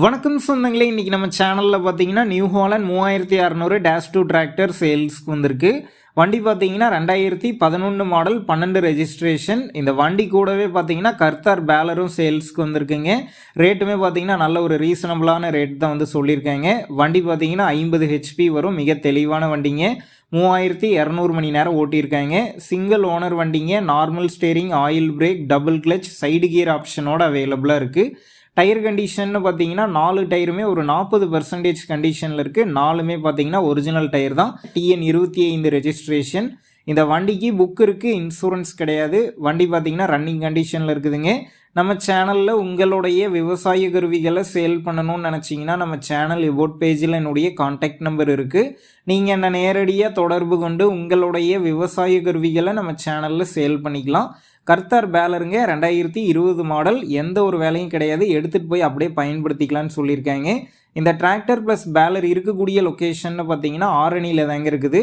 வணக்கம் சொந்தங்களே இன்றைக்கி நம்ம சேனலில் பார்த்தீங்கன்னா நியூ ஹாலண்ட் மூவாயிரத்தி அறநூறு டேஷ் டூ டிராக்டர் சேல்ஸ்க்கு வந்திருக்கு. வண்டி பார்த்தீங்கன்னா ரெண்டாயிரத்தி பதினொன்று மாடல் பன்னெண்டு ரெஜிஸ்ட்ரேஷன் இந்த வண்டி கூடவே பார்த்தீங்கன்னா கர்த்தார் பேலரும் சேல்ஸ்க்கு வந்திருக்குங்க. ரேட்டுமே பார்த்தீங்கன்னா நல்ல ஒரு ரீசனபிளான ரேட் தான் வந்து சொல்லியிருக்காங்க. வண்டி பார்த்தீங்கன்னா ஐம்பது ஹெச்பி வரும் மிக தெளிவான வண்டிங்க. மூவாயிரத்தி இரநூறு மணி நேரம் ஓட்டியிருக்காங்க. சிங்கிள் ஓனர் வண்டிங்க normal steering oil brake double clutch side gear ஆப்ஷனோட அவைலபிளாக இருக்குது டயர் கண்டிஷன்னு பார்த்தீங்கன்னா நாலு டயருமே ஒரு நாற்பது பர்சன்டேஜ் கண்டிஷனில் இருக்குது நாலுமே பார்த்தீங்கன்னா ஒரிஜினல் டயர் தான். டிஎன் இருபத்தி ஐந்து ரெஜிஸ்ட்ரேஷன் இந்த வண்டிக்கு புக் இருக்குது இன்சூரன்ஸ் கிடையாது. வண்டி பார்த்தீங்கன்னா ரன்னிங் கண்டிஷனில் இருக்குதுங்க. நம்ம சேனலில் உங்களுடைய விவசாய கருவிகளை சேல் பண்ணணும்னு நினச்சிங்கன்னா நம்ம சேனல் இபோட் பேஜில் என்னுடைய காண்டாக்ட் நம்பர் இருக்குது நீங்கள் என்ன நேரடியாக தொடர்பு கொண்டு உங்களுடைய விவசாய கருவிகளை நம்ம சேனலில் சேல் பண்ணிக்கலாம். கர்த்தார் பேலருங்க ரெண்டாயிரத்தி இருபது மாடல் எந்த ஒரு வேலையும் கிடையாது. எடுத்துகிட்டு போய் அப்படியே பயன்படுத்திக்கலாம்னு சொல்லியிருக்காங்க. இந்த டிராக்டர் ப்ளஸ் பேலர் இருக்கக்கூடிய லொக்கேஷன் பார்த்தீங்கன்னா ஆரணியில் தாங்க இருக்குது.